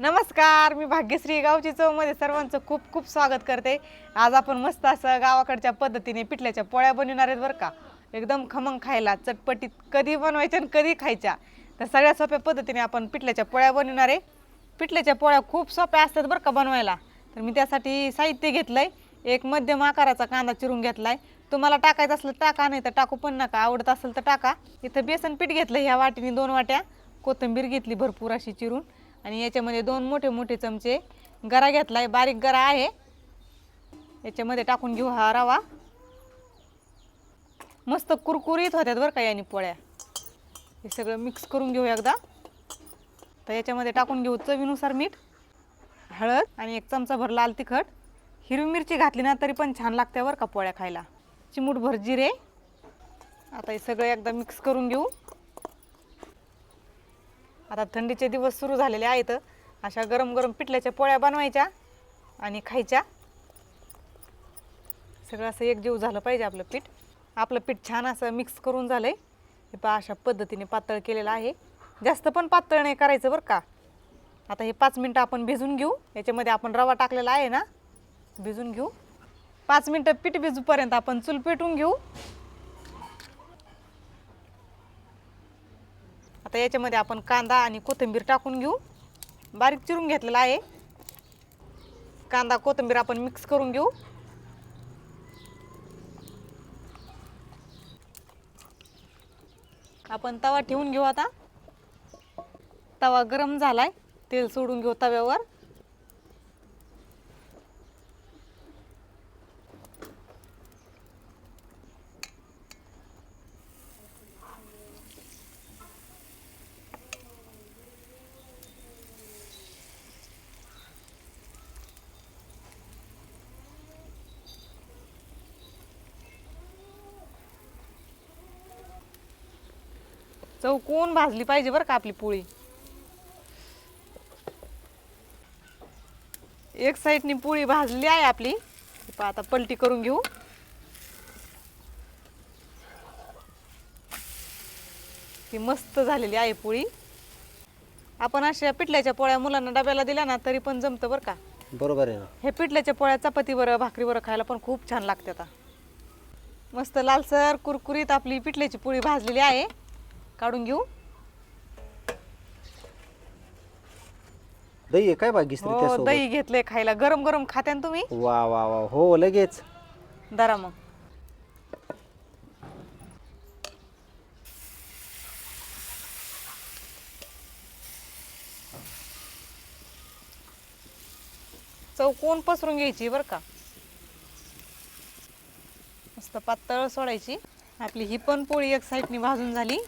नमस्कार मी भाग्यश्री गावची चौमध्ये सर्वांचं खूप खूप स्वागत करते. आज आपण मस्त असं गावाकडच्या पद्धतीने पिठल्याच्या पोळ्या बनवणार आहेत बरं का. एकदम खमंग खायला चटपटीत कधी बनवायच्या आणि कधी खायच्या. तर सगळ्या सोप्या पद्धतीने आपण पिठल्याच्या पोळ्या बनवणार आहे. पिठल्याच्या पोळ्या खूप सोप्या असतात बरं का बनवायला. तर मी त्यासाठी साहित्य घेतलं आहे एक मध्यम आकाराचा कांदा चिरून घेतला आहे तुम्हाला टाकायचं असलं टाका नाही तर टाकू पण नका. आवडत असेल तर टाका. इथं बेसन पीठ घेतलं ह्या वाटीने दोन वाट्या. कोथिंबीर घेतली भरपूर अशी चिरून. आणि याच्यामध्ये दोन मोठे मोठे चमचे. गरा घेतलाय बारीक गरा आहे. याच्यामध्ये टाकून घेऊ हा रवा. मस्त कुरकुरीत होत्यात बरं का याने पोळ्या. हे सगळं मिक्स करून घेऊ एकदा. तर याच्यामध्ये टाकून घेऊ चवीनुसार मीठ हळद आणि एक चमचाभर लाल तिखट. हिरवी मिरची घातली ना तरी पण छान लागते बरं का पोळ्या खायला. चिमूटभर जिरे. आता हे सगळं एकदा मिक्स करून घेऊ. आता थंडीचे दिवस सुरू झालेले आहेत. अशा गरम गरम पिठल्याच्या पोळ्या बनवायच्या आणि खायच्या. सगळं असं एकजीव झालं पाहिजे आपलं पीठ. आपलं पीठ छान असं मिक्स करून झालं आहे हे पा अशा पद्धतीने पातळ केलेलं आहे. जास्त पण पातळ नाही करायचं बरं का. आता हे पाच मिनटं आपण भिजून घेऊ. याच्यामध्ये आपण रवा टाकलेला आहे ना भिजून घेऊ. पाच मिनटं पीठ भिजूपर्यंत आपण चूल पेटून घेऊ. आता याच्यामध्ये आपण कांदा आणि कोथिंबीर टाकून घेऊ. बारीक चिरून घेतलेला आहे. कांदा कोथिंबीर आपण मिक्स करून घेऊ. आपण तवा ठेवून घेऊ आता. तवा गरम झालाय. तेल सोडून घेऊ तव्यावर. चौकून भाजली पाहिजे बरं का आपली पोळी. एक साईडनी पोळी भाजली आहे आपली. आता पलटी करून घेऊ. ती मस्त झालेली आहे पोळी. आपण अशा पिठल्याच्या पोळ्या मुलांना डब्याला दिल्या ना तरी पण जमतं बरं का? बरोबर आहे ना. हे पिठल्याच्या पोळ्या चपातीवर भाकरीवर खायला पण खूप छान लागते आता. मस्त लालसर कुरकुरीत आपली पिठल्याची पोळी भाजलेली आहे. काढून घेऊ. दही आहे काय भाग्यश्री हो त्यासोबत? दही घेतलंय खायला. गरम गरम खात्या ना तुम्ही? वा वा वा. हो लगेच. दरा मग. चौकोन पसरून घ्यायची बरं का? मस्त पातळ सोडायची. आपली ही पण पोळी एक साईडनी भाजून झाली.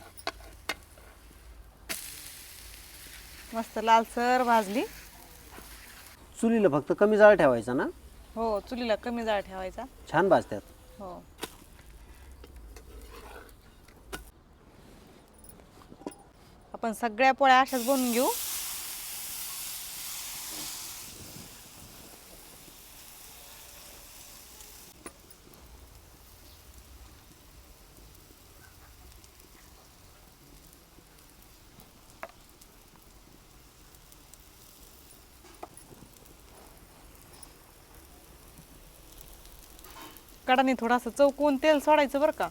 मस्त लालसर भाजली. चुलीला फक्त कमी जाळ ठेवायचा ना? हो चुलीला कमी जाळ ठेवायचा. छान भाजतात हो. आपण सगळ्या पोळ्या अशाच बनवून घेऊ. कडाने थोडासा चौकून तेल सोडायचं बरं का.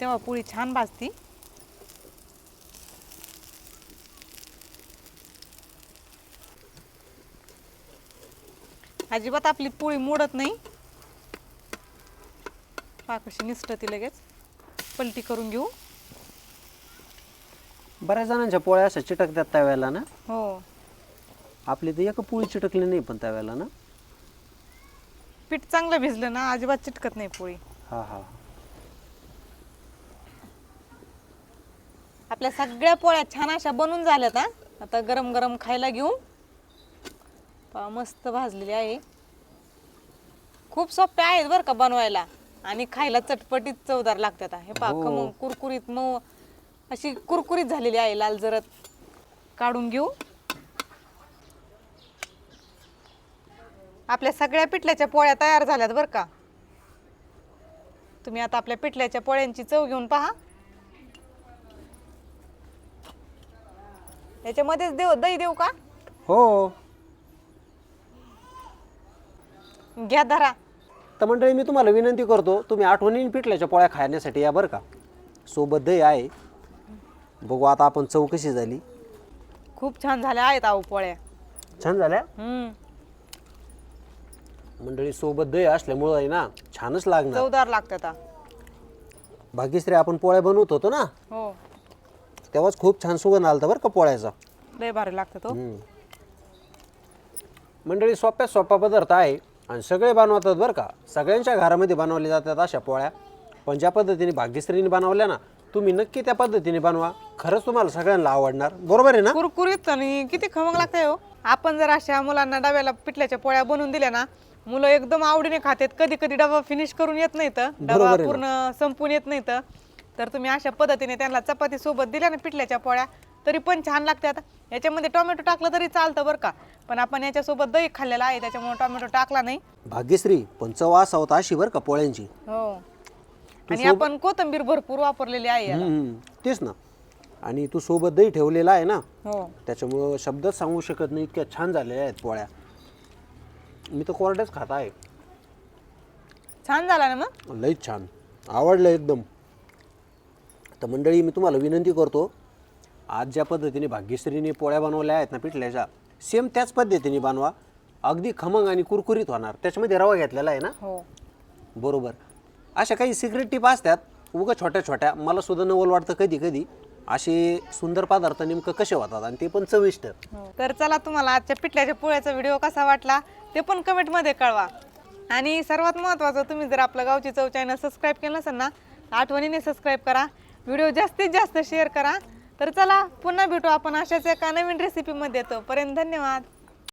तेव्हा पोळी छान भाजती. अजिबात आपली पोळी मोडत नाही. पहा कशी निसटती लगेच. पलटी करून घेऊ. बऱ्याच जणांच्या पोळ्या अशा चिटकतात तव्याला ना? हो. आपली तर एक पोळी चिटकली नाही पण तव्याला ना? पीठ चांगलं भिजलं ना अजिबात चिटकत नाही पोळी. हा हा. आपल्या सगळ्या पोळ्या छान अशा बनून झाल्यात हा. आता गरम गरम खायला घेऊ. पहा मस्त भाजलेली आहे. खूप सोप्या आहेत बरं का बनवायला. आणि खायला चटपटीत चवदार लागतात हे पहा हो. खमंग कुरकुरीत मऊ अशी कुरकुरीत झालेली आहे लाल जरत. काढून घेऊ. आपल्या सगळ्या पिठल्याच्या पोळ्या तयार झाल्यात बरं का. तुम्ही आता आपल्या पिठल्याच्या पोळ्यांची चव घेऊन पहा. याच्यामध्येच देऊ दही देऊ का? हो. घ्या धरा. तर मंडळी मी तुम्हाला विनंती करतो तुम्ही आठवणीने पिठल्याच्या पोळ्या खाण्यासाठी या बरं का. सोबत दही आहे. बघू आता आपण चौकशी झाली. खूप छान झाल्या आहेत आहो पोळ्या. छान झाल्या? हम्म. मंडळी सोबत दही असल्यामुळं आहे ना छानच लागणार. चवदार लागतात आ. भाग्यश्री आपण पोळ्या बनवत होतो ना? हो. तेव्हाच खूप छान सुगंध आलता बरं का पोळ्याचा? लय भारी लागतात हो हम्म. मंडळी सोप्यात सोपा पदार्थ आहे आणि सगळे बनवतात बरं का. सगळ्यांच्या घरामध्ये बनवले जातात अशा पोळ्या. पण ज्या पद्धतीने भाग्यश्रीने बनवल्या ना तुम्ही नक्की त्या पद्धतीने बनवा. खरंच तुम्हाला सगळ्यांना आवडणार. बरोबर आहे ना? कुरकुरीत आणि किती खमंग लागतंय हो. आपण जर अशा मुलांना डब्याला पिठल्याच्या पोळ्या बनवून दिल्या ना मुलं एकदम आवडीने खातात. कधी कधी डबा फिनिश करून येत नाही तर डबा बरोबर आहे ना. पूर्ण संपून येत नाही तर तर तुम्ही अशा पद्धतीने त्यांना चपाती सोबत दिल्या ना पिठल्याच्या पोळ्या तरी पण छान लागतात. याच्यामध्ये टोमॅटो टाकलं तरी चालतं बरं का. पण आपण याच्यासोबत दही खाल्लेला आहे त्याच्यामुळे टोमॅटो टाकला नाही. भाग्यश्री पण चव असा होता अशी बरं का पोळ्यांची. हो. आणि आपण कोथंबीर भरपूर वापरलेली आहे याला. हम्म, तेच ना. आणि तू सोबत दही ठेवलेला आहे ना. हो. त्याच्यामुळं शब्दच सांगू शकत नाही इतक्या छान झालेल्या आहेत पोळ्या. मी तर कोरड्याच खात आहे. छान झाला ना मग? लईच छान. आवडलं एकदम. तर मंडळी मी तुम्हाला विनंती करतो आज ज्या पद्धतीने भाग्यश्रीने पोळ्या बनवल्या आहेत ना पिठल्याच्या सेम त्याच पद्धतीने बनवा. अगदी खमंग आणि कुरकुरीत होणार. त्याच्यामध्ये रवा घेतलेला आहे ना? हो. बरोबर. अशा काही सिक्रेट टिप असतात. उगं छोट्या छोट्या मला सुद्धा नवल वाटतं कधी कधी असे सुंदर पदार्थ नेमकं कसे होतात आणि ते पण चविष्ट. हो. तर चला तुम्हाला आजच्या पिठल्याच्या पोळ्याचा व्हिडिओ कसा वाटला ते पण कमेंटमध्ये कळवा. आणि सर्वात महत्त्वाचं तुम्ही जर आपलं गावची चव चॅनल सबस्क्राईब केलं नसेल ना आठवणीने सबस्क्राईब करा. व्हिडिओ जास्तीत जास्त शेअर करा. तर चला पुन्हा भेटू आपण अशाच एका नवीन रेसिपीमध्ये तोपर्यंत धन्यवाद.